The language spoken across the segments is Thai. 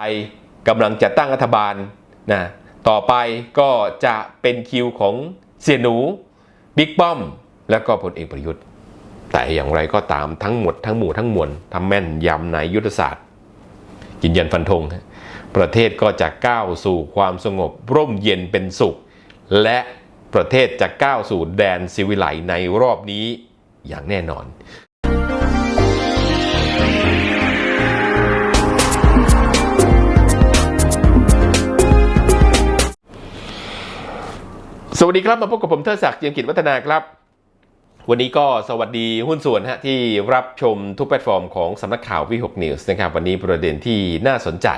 ไทยกำลังจะตั้งรัฐบาลนะต่อไปก็จะเป็นคิวของเสียหนูบิ๊กป้อม และก็พลเอกประยุทธ์ แต่อย่างไรก็ตามทั้งหมดทั้งหมู่ทั้งมวลทำแม่นยำในยุทธศาสตร์ยืนยันฟันธง ประเทศก็จะก้าวสู่ความสงบร่มเย็นเป็นสุข และประเทศจะก้าวสู่แดนสิวิไลในรอบนี้อย่างแน่นอน สวัสดีครับมาพบกับผมเทิดศักดิ์เจียมกิจวัฒนาครับ วันนี้ก็สวัสดีหุ้นส่วนฮะที่รับชมทุกแพลตฟอร์มของสำนักข่าววิหกนิวส์นะครับวันนี้ประเด็นที่น่าสนใจ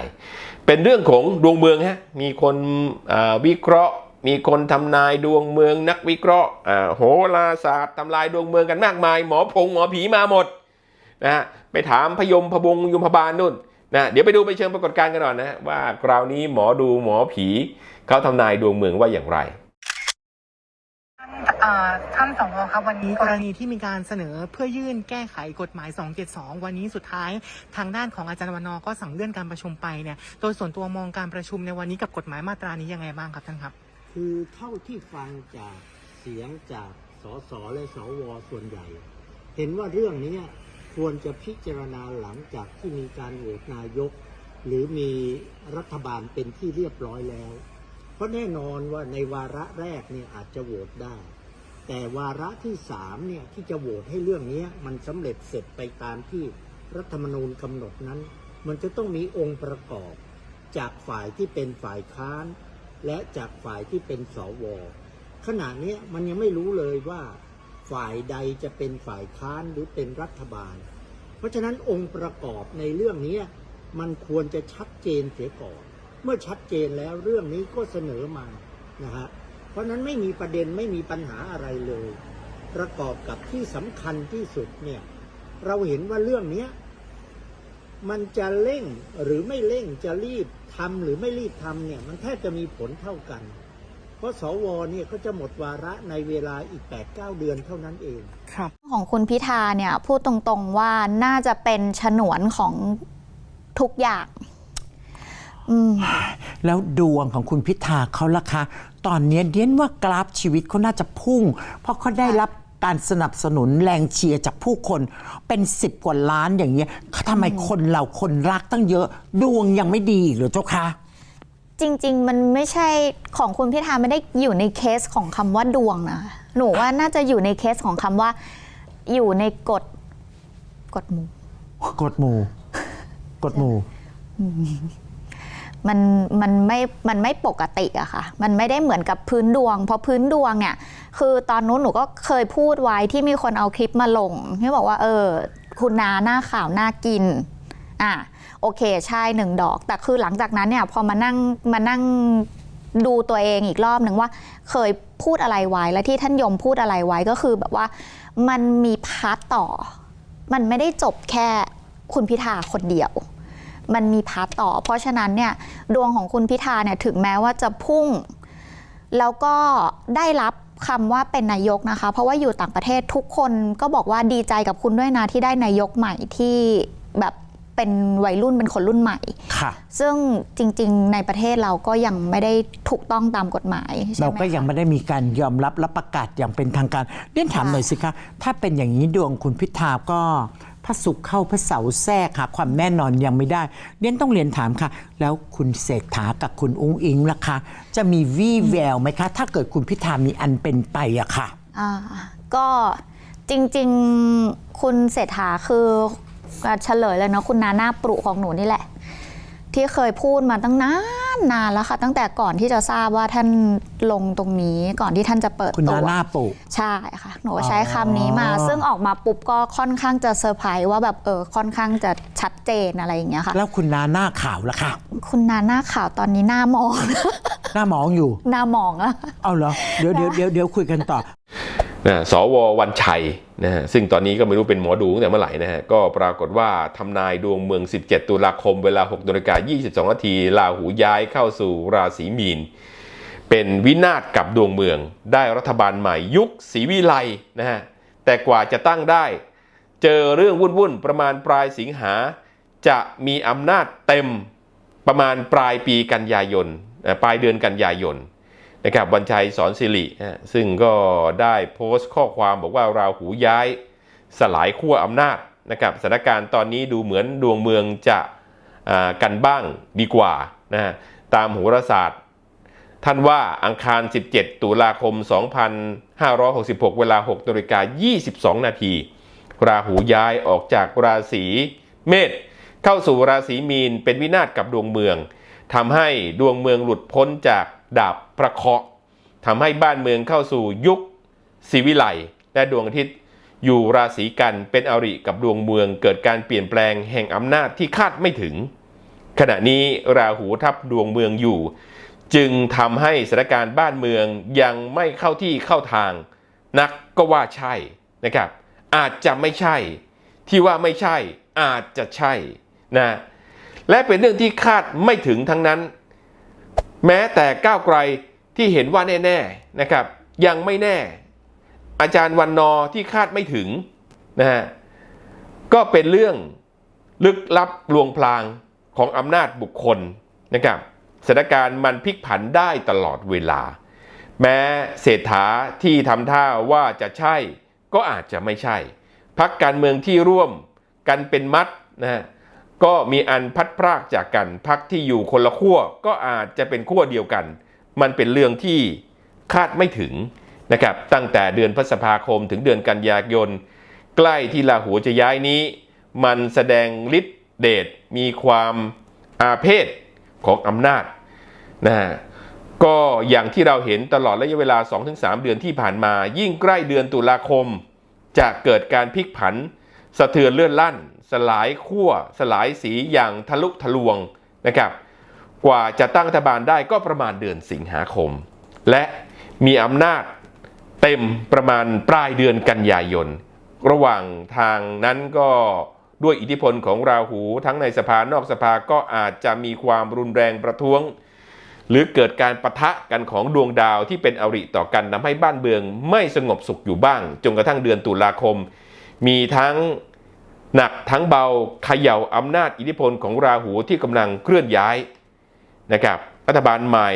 เป็นเรื่องของดวงเมืองฮะมีคนวิเคราะห์ มีคนทำนายดวงเมืองนักวิเคราะห์โหราศาสตร์ทำลายดวงเมืองกันมากมาย หมอพงหมอผีมาหมดนะฮะไปถามพยมพบงยมพบาลนู่นนะเดี๋ยวไปดูไปเชิงปรากฏการณ์กันหน่อยนะว่าคราวนี้หมอดูหมอผีเขาทำนายดวงเมืองว่าอย่างไร อ่อท่านสวครับวันนี้กรณีที่มีการเสนอเพื่อยื่นแก้ไขกฎหมาย 272 วันนี้สุดท้ายทางด้านของอาจารย์วันนอก็สั่งเลื่อนการประชุมไปเนี่ยโดยส่วนตัวมองการประชุมในวันนี้กับกฎหมายมาตรานี้ยังไงบ้างครับท่านครับ คือเท่าที่ฟังจากเสียงจากสสและสวส่วนใหญ่ เห็นว่าเรื่องนี้ควรจะพิจารณาหลังจากที่มีการโหวตนายก หรือมีรัฐบาลเป็นที่เรียบร้อยแล้ว เพราะแน่นอนว่าในวาระแรกเนี่ยอาจจะโหวตได้ แต่วาระที่สามเนี่ยที่จะโหวตให้เรื่องนี้มันสำเร็จเสร็จไปตามที่รัฐธรรมนูญกำหนดนั้น มันจะต้องมีองค์ประกอบ จากฝ่ายที่เป็นฝ่ายค้าน และจากฝ่ายที่เป็นสวขณะนี้มันยังไม่รู้เลยว่า ฝ่ายใดจะเป็นฝ่ายค้านหรือเป็นรัฐบาล เพราะฉะนั้นองค์ประกอบในเรื่องนี้มันควรจะชัดเจนเสียก่อน เมื่อชัดเจนแล้วเรื่องนี้ก็เสนอมานะฮะ เพราะฉะนั้นไม่มีประเด็นไม่มีปัญหาอะไรเลย ประกอบกับที่สำคัญที่สุดเนี่ย เราเห็นว่าเรื่องเนี้ยมันจะเร่งหรือไม่เร่งจะรีบทำหรือไม่รีบทำเนี่ย มันแทบจะมีผลเท่ากัน เพราะสวเนี่ยก็จะหมดวาระในเวลาอีก 8-9 เดือนเท่านั้นเองครับของคุณพิธาเนี่ยพูดตรงๆว่าน่าจะเป็นฉนวนของทุกอย่างอืม แล้วดวงของคุณพิธาเขาล่ะคะ ตอนเนี้ยเดียนว่ากราฟชีวิตเขาน่าจะพุ่ง เพราะเขาได้รับการสนับสนุนแรงเชียร์จากผู้คนเป็นสิบกว่าล้านอย่างเงี้ยทำไมคนเราคนรักตั้งเยอะ ดวงยังไม่ดีอีกเหรือเจ้าคะจริง ๆ มันไม่ใช่ของคุณพิธาไม่ได้อยู่ในเคสของคำว่าดวงนะหนูว่าน่าจะอยู่ในเคสของคำว่า อยู่ในกฎกฎหมู่กดหมู่กดหมู่ มันมันไม่มันไม่ปกติอะค่ะ มันไม่ได้เหมือนกับพื้นดวง เพราะพื้นดวงเนี่ย คือตอนนู้นหนูก็เคยพูดไว้ที่มีคนเอาคลิปมาลง ที่บอกว่า เออ คุณนาหน้าขาวหน่ากิน อะโอเคใช่หนึ่งดอก แต่คือหลังจากนั้นเนี่ย พอมานั่งมานั่งดูตัวเองอีกรอบหนึ่งว่า เคยพูดอะไรไว้และที่ท่านยมพูดอะไรไว้ก็คือแบบว่ามันมีพาร์ตต่อ มันไม่ได้จบแค่คุณพิธาคนเดียว มันมีพาร์ตต่อ เพราะฉะนั้นเนี่ยดวงของคุณพิธาเนี่ยถึงแม้ว่าจะพุ่ง แล้วก็ได้รับคำว่าเป็นนายกนะคะ เพราะว่าอยู่ต่างประเทศทุกคนก็บอกว่าดีใจกับคุณด้วยนะที่ได้นายกใหม่ที่แบบเป็นวัยรุ่นเป็นคนรุ่นใหม่ค่ะ ซึ่งจริง ๆ ในประเทศเราก็ยังไม่ได้ถูกต้องตามกฎหมายใช่ไหมเราก็ยังคะไม่ได้มีการยอมรับและประกาศอย่างเป็นทางการเดียนถามหน่อยสิคะถ้าเป็นอย่างนี้ดวงคุณพิธาก็พ ระศุกร์เข้าพระเสาแทรกค่ะความแน่นอนยังไม่ได้เดียนต้องเรียนถามค่ะ แล้วคุณเศรษฐากับคุณอุ้งอิงล่ะคะ จะมีวี่แววไหมคะ ถ้าเกิดคุณพิธามีอันเป็นไปอะค่ะอ่าก็จริงๆคุณเศรษฐาคือเฉลยเลยเนาะคุณนาหน้าปรุของหนูนี่แหละ ที่เคยพูดมาตั้งนาน นานแล้วค่ะ ตั้งแต่ก่อนที่จะทราบว่าท่านลงตรงนี้ก่อนที่ท่านจะเปิดคุณตันาวหน้าปุใช่ค่ะ หนูใช้คำนี้มาอ๋อซึ่งออกมาปุ๊บก็ค่อนข้างจะเซอร์ไพรส์ว่าแบบเออค่อนข้างจะชัดเจนอะไรอย่างเงี้ยค่ะ แล้วคุณนาหน้าขาวล่ะคะคุณนาหน้าข่าวตอนนี้หน้ามอง หน้าหมองอยู่ หน้ามองอะเอาเหรอเดี๋ยวเดี๋ยวเดี๋ยวเดี๋ยวคุยกันต่อ นะสววันชัยนะฮะซึ่งตอนนี้ก็ไม่รู้เป็นหมอดูตั้งแต่เมื่อไหร่นะฮะก็ปรากฏว่าทำนายดวงเมือง 17 ตุลาคมเวลา6นาฬิกา22นาทีลาหูย้ายเข้าสู่ราศีมีน เป็นวินาศกับดวงเมือง ได้รัฐบาลใหม่ยุคศรีวิไลนะฮะแต่กว่าจะตั้งได้ เจอเรื่องวุ่นๆประมาณปลายสิงหา จะมีอำนาจเต็มประมาณปลายปีกันยายนปลายเดือนกันยายน นะครับวันชัยสอนสิริซึ่งก็ได้โพสต์ข้อความบอกว่าราหูย้ายสลายขั้วอำนาจนะครับสถานการณ์ตอนนี้ดูเหมือนดวงเมืองจะอ่ากันบ้างดีกว่านะฮะตามโหราศาสตร์ ท่านว่าอังคาร 17 ตุลาคม 2566 เวลา6นาฬิกา22 นาทีราหูย้ายออกจากราศีเมษเข้าสู่ราศีมีนเป็นวินาศกับดวงเมืองทำให้ดวงเมืองหลุดพ้นจาก ดาบพระเคราะห์ทำให้บ้านเมืองเข้าสู่ยุคศิวิไลและดวงอาทิตย์อยู่ราศีกันเป็นอริกับดวงเมืองเกิดการเปลี่ยนแปลงแห่งอำนาจที่คาดไม่ถึง ขณะนี้ราหูทับดวงเมืองอยู่ จึงทำให้สถานการณ์บ้านเมืองยังไม่เข้าที่เข้าทาง นักก็ว่าใช่นะครับ อาจจะไม่ใช่ ที่ว่าไม่ใช่อาจจะใช่นะและเป็นเรื่องที่คาดไม่ถึงทั้งนั้น แม้แต่ก้าวไกลที่เห็นว่าแน่ๆนะครับ ยังไม่แน่ อาจารย์วันนอที่คาดไม่ถึงนะฮะก็เป็นเรื่องลึกลับลวงพลางของอำนาจบุคคลนะครับสถานการณ์มันพลิกผันได้ตลอดเวลา แม้เศรษฐาที่ทำท่าว่าจะใช่ก็อาจจะไม่ใช่ พักการเมืองที่ร่วมกันเป็นมัดนะฮะ ก็มีอันพัดพรากจากกันพักที่อยู่คนละขั้วก็อาจจะเป็นขั้วเดียวกัน มันเป็นเรื่องที่คาดไม่ถึงนะครับตั้งแต่เดือนพฤษภาคมถึงเดือนกันยายนใกล้ที่ราหูจะย้ายนี้ มันแสดงฤทธิ์เดชมีความอาเพศของอำนาจนะฮะก็อย่างที่เราเห็นตลอดระยะเวลา 2-3 เดือนที่ผ่านมา ยิ่งใกล้เดือนตุลาคม จะเกิดการพลิกผัน สะเทือนเลื่อนลั่น สลายขั้วสลายสีอย่างทะลุทะลวงนะครับ กว่าจะตั้งรัฐบาลได้ก็ประมาณเดือนสิงหาคม และมีอำนาจเต็มประมาณปลายเดือนกันยายน ระหว่างทางนั้นก็ด้วยอิทธิพลของราหูทั้งในสภานอกสภาก็อาจจะมีความรุนแรงประท้วง หรือเกิดการปะทะกันของดวงดาวที่เป็นอริต่อกันทำให้บ้านเมืองไม่สงบสุขอยู่บ้าง จนกระทั่งเดือนตุลาคม มีทั้งหนักทั้งเบาเขย่าอำนาจอิทธิพลของราหูที่กำลังเคลื่อนย้ายนะครับรัฐบาลใหม่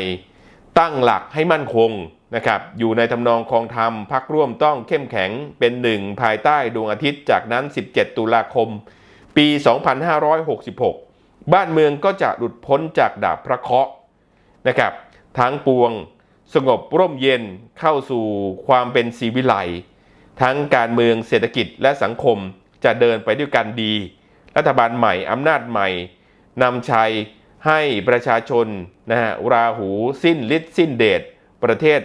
ตั้งหลักให้มั่นคงนะครับอยู่ในทำนองคองธรรมพักร่วมต้องเข้มแข็งเป็นหนึ่งภายใต้ดวงอาทิตย์จากนั้น 17 ตุลาคม ปี 2566 บ้านเมืองก็จะหลุดพ้นจากดาบพระเคราะห์นะครับทั้งปวงสงบร่มเย็นเข้าสู่ความเป็นสีวิไล ทั้งการเมืองเศรษฐกิจและสังคมจะเดินไปด้วยกันดี รัฐบาลใหม่อำนาจใหม่นำชัยให้ประชาชนนะฮะราหูสิ้นฤทธิ์สิ้นเดชประเทศ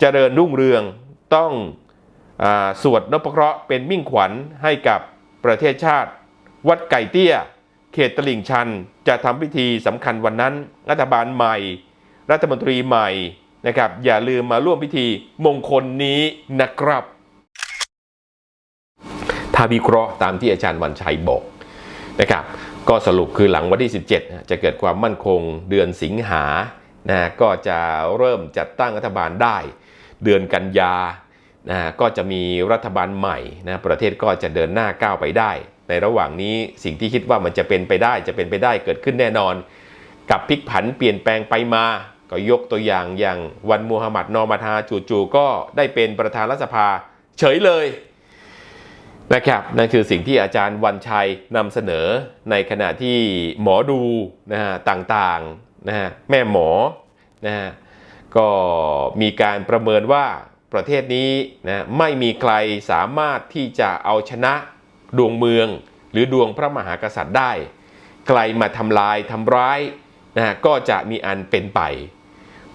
เจริญรุ่งเรืองต้องอสวดนพเคราะห์เป็นมิ่งขวัญให้กับประเทศชาติ วัดไก่เตี้ย เขตตลิ่งชันจะทำพิธีสำคัญวันนั้น รัฐบาลใหม่ รัฐมนตรีใหม่นะครับอย่าลืมมาร่วมพิธีมงคลนี้นะครับ ถ้าวิเคราะห์ตามที่อาจารย์วันชัยบอกนะครับก็สรุปคือหลังวันที่ 17 จะเกิดความมั่นคงเดือนสิงหานะก็จะเริ่มจัดตั้งรัฐบาลได้ เดือนกันยานะก็จะมีรัฐบาลใหม่นะประเทศก็จะเดินหน้าก้าวไปได้ ในระหว่างนี้สิ่งที่คิดว่ามันจะเป็นไปได้จะเป็นไปได้เกิดขึ้นแน่นอน กับพลิกผันเปลี่ยนแปลงไปมา ก็ยกตัวอย่างอย่างวันมูฮัมหมัดนอมาทาจู่ๆก็ได้เป็นประธานรัฐสภาเฉยเลย นะครับนั่นคือสิ่งที่อาจารย์วันชัยนำเสนอในขณะที่หมอดูนะฮะต่างๆนะฮะแม่หมอนะฮะก็มีการประเมินว่าประเทศนี้นะไม่มีใครสามารถที่จะเอาชนะดวงเมือง หรือดวงพระมหากษัตริย์ได้ ใครมาทำลายทำร้ายนะฮะก็จะมีอันเป็นไป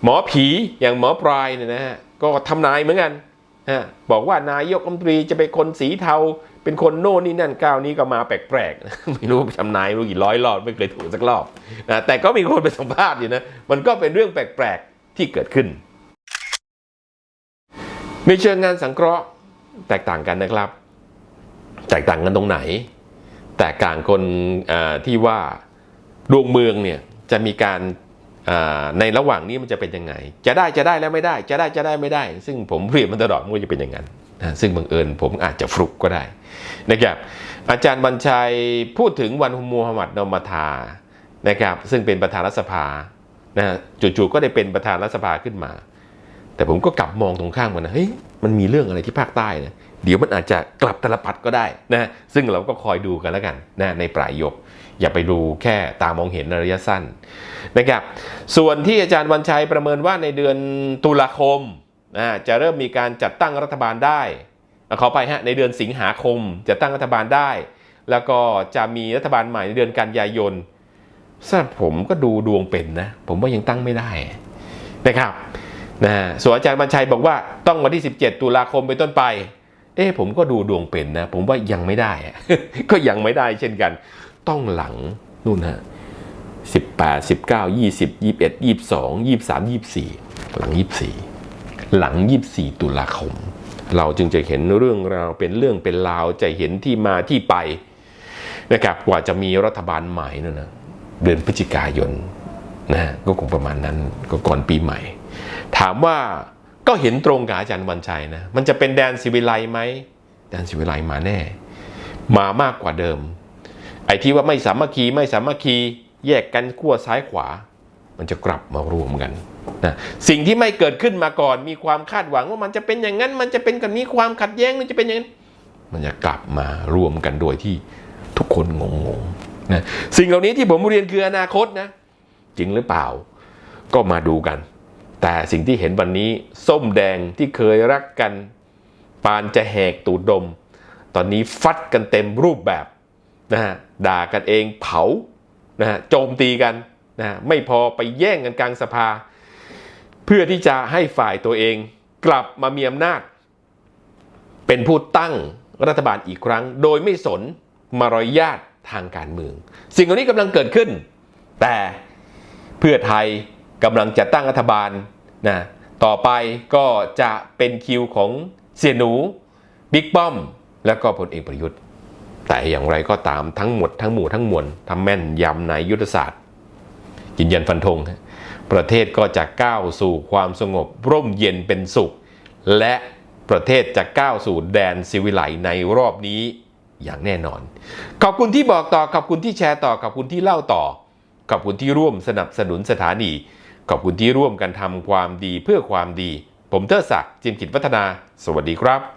หมอผีอย่างหมอปลายเนี่ยนะฮะก็ทำนายเหมือนกัน บอกว่านายกรัฐมนตรีจะเป็นคนสีเทา เป็นคนโน่นนี่นั่นก้าวนี้ก็มาแปลกๆ ไม่รู้ทำนายรู้กี่ร้อยรอบไม่เคยถูกสักรอบนะแต่ก็มีคนไปสัมภาษณ์อยู่นะ มันก็เป็นเรื่องแปลกๆที่เกิดขึ้นในเชิงงานสังเคราะห์แตกต่างกันนะครับ แตกต่างกันตรงไหน แตกต่างคนที่ว่าดวงเมืองเนี่ยจะมีการ ในระหว่างนี้มันจะเป็นยังไง จะได้จะได้แล้วไม่ได้ จะได้จะได้ไม่ได้ ซึ่งผมเรียนมันตลอดมันก็จะเป็นอย่างนั้นนะซึ่งบังเอิญผมอาจจะฟลุกก็ได้นะครับอาจารย์บัญชัยพูดถึงวันฮุมูฮัมหมัดนอมาทานะครับซึ่งเป็นประธานรัฐสภานะฮะจู่ๆก็ได้เป็นประธานรัฐสภาขึ้นมา แต่ผมก็กลับมองตรงข้ามกันนะเฮ้ยมันมีเรื่องอะไรที่ภาคใต้นะเดี๋ยวมันอาจจะกลับตลปัดก็ได้นะซึ่งเราก็คอยดูกันแล้วกันนะในปลายยก อย่าไปดูแค่ตามองเห็นในระยะสั้นนะครับ ส่วนที่อาจารย์วันชัยประเมินว่าในเดือนตุลาคมจะเริ่มมีการจัดตั้งรัฐบาลได้ขอไปฮะในเดือนสิงหาคมจะตั้งรัฐบาลได้ แล้วก็จะมีรัฐบาลใหม่ในเดือนกันยายนสำหรับผมก็ดูดวงเป็นนะ ผมว่ายังตั้งไม่ได้นะครับนะฮะส่วนอาจารย์บัญชัยบอกว่าต้องวันที่ 17 ตุลาคมเป็นต้นไป เอ๊ผมก็ดูดวงเป็นนะ ผมว่ายังไม่ได้ ก็ยังไม่ได้เช่นกัน ต้องหลังนู่นฮะสิบแปดสิบเก้ายี่สิบยี่สิบเอ็ดยี่สิบสองยี่สิบสามยี่สิบสี่หลังยี่สิบสี่หลังยี่สิบสี่ตุลาคม เราจึงจะเห็นเรื่องราวเป็นเรื่องเป็นราวจะเห็นที่มาที่ไปนะครับกว่าจะมีรัฐบาลใหม่นั่นนะเดือนพฤศจิกายนนะฮะก็คงประมาณนั้นก็ก่อนปีใหม่ ถามว่าก็เห็นตรงกับอาจารย์วันชัยนะมันจะเป็นแดนสิวิไลไหมแดนสิวิไลมาแน่ มามากกว่าเดิม ไอ้ที่ว่าไม่สามัคคีไม่สามัคคีแยกกันขั้วซ้ายขวา มันจะกลับมารวมกันนะสิ่งที่ไม่เกิดขึ้นมาก่อน มีความคาดหวังว่ามันจะเป็นอย่างนั้น มันจะเป็นกันนี้ความขัดแย้งมันจะเป็นอย่างนั้นมันจะกลับมารวมกันโดยที่ทุกคนงงๆนะสิ่งเหล่านี้ที่ผมเรียนคืออนาคตนะจริงหรือเปล่า ก็มาดูกัน แต่สิ่งที่เห็นวันนี้ส้มแดงที่เคยรักกัน ปานจะแหกตูดดม ตอนนี้ฟัดกันเต็มรูปแบบ นะฮะด่ากันเองเผานะฮะโจมตีกันนะไม่พอไปแย่งกันกลางสภา เพื่อที่จะให้ฝ่ายตัวเองกลับมามีอำนาจ เป็นผู้ตั้งรัฐบาลอีกครั้ง โดยไม่สนมารยาททางการเมือง สิ่งเหล่านี้กำลังเกิดขึ้น แต่เพื่อไทยกำลังจะตั้งรัฐบาลนะต่อไปก็จะเป็นคิวของเสี่ยหนูบิ๊กป้อม และก็พลเอกประยุทธ์ แต่อย่างไรก็ตามทั้งหมดทั้งหมู่ทั้งมวลทำแม่นยำในยุทธศาสตร์ยืนยันฟันธงประเทศก็จะก้าวสู่ความสงบร่มเย็นเป็นสุข และประเทศจะก้าวสู่แดนสิวิไลในรอบนี้อย่างแน่นอน ขอบคุณที่บอกต่อ ขอบคุณที่แชร์ต่อ ขอบคุณที่เล่าต่อ ขอบคุณที่ร่วมสนับสนุนสถานี ขอบคุณที่ร่วมกันทำความดีเพื่อความดี ผมเทอศักดิ์จิมกิจวัฒนา สวัสดีครับ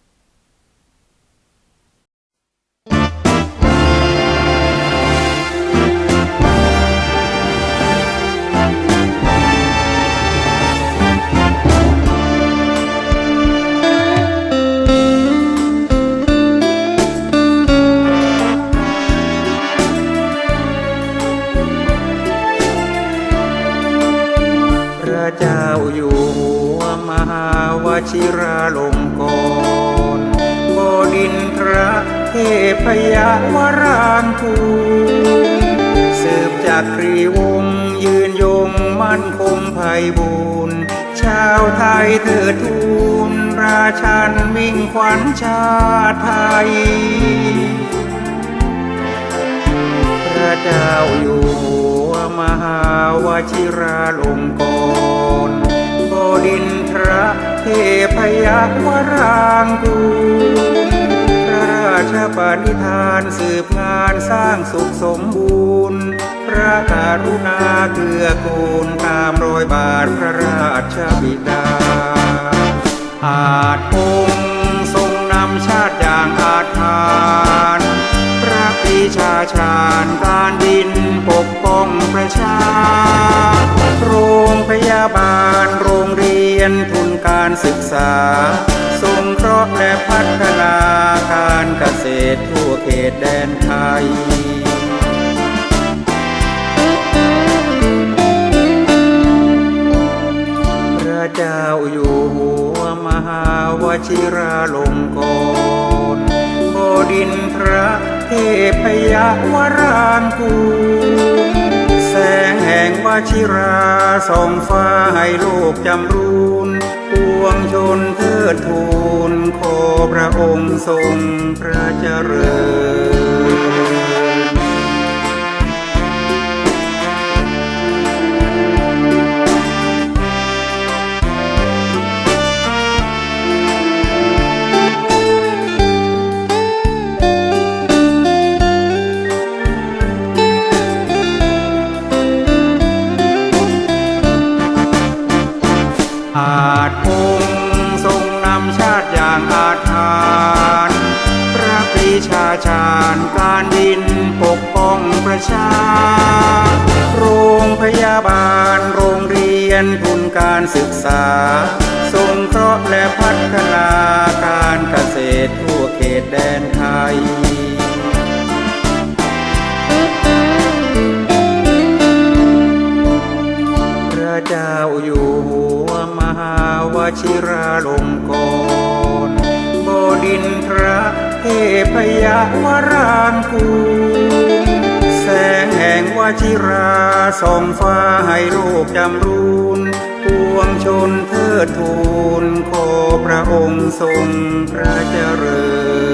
มหาวชิราลงกรณ์บดินทรเทพยวรางคูสืบจากครีวงศยืนยงมั่นคงไพบูรณ์ชาวไทยเถิดทูลราชันมิ่งขวัญชาติไทย พระเจ้าอยู่หัวมหาวชิราลงกรณ์ ดินทรเทพยวรางกูพระราชปณิธานสืบงานสร้างสุขสมบูรณ์ พระกรุณาเกื้อกูลตามรอยบาทพระราชบิดา อาจองค์ทรงนำชาติอย่างอาจทานพระปีชาชาญการดินปก ป้องประชา โรงพยาบาล โรงเรียนทุนการศึกษา ส่งเคราะห์และพัฒนาการเกษตรทั่วเขตแดนไทยพระเจ้าอยู่หัวมหาวชิราลงกรณ์บดินทรเทพยวรางกูล แสงแห่งวชิราส่องฟ้าให้โลกจำรูนปวงชนเทิดทูนขอพระองค์ทรงพระเจริญารบินปกป้องประชา โรงพยาบาลโรงเรียนทุนการศึกษา สงเคราะห์และพัฒนาการเกษตรทั่วเขตแดนไทยพระเจ้าอยู่หัวมหาวชิราลงกรณ พยาวรางกูแสงแห่งวชิราส่องฟ้าให้โลกจำรูนปวงชนเทิดทูนขอพระองค์ทรงพระเจริญ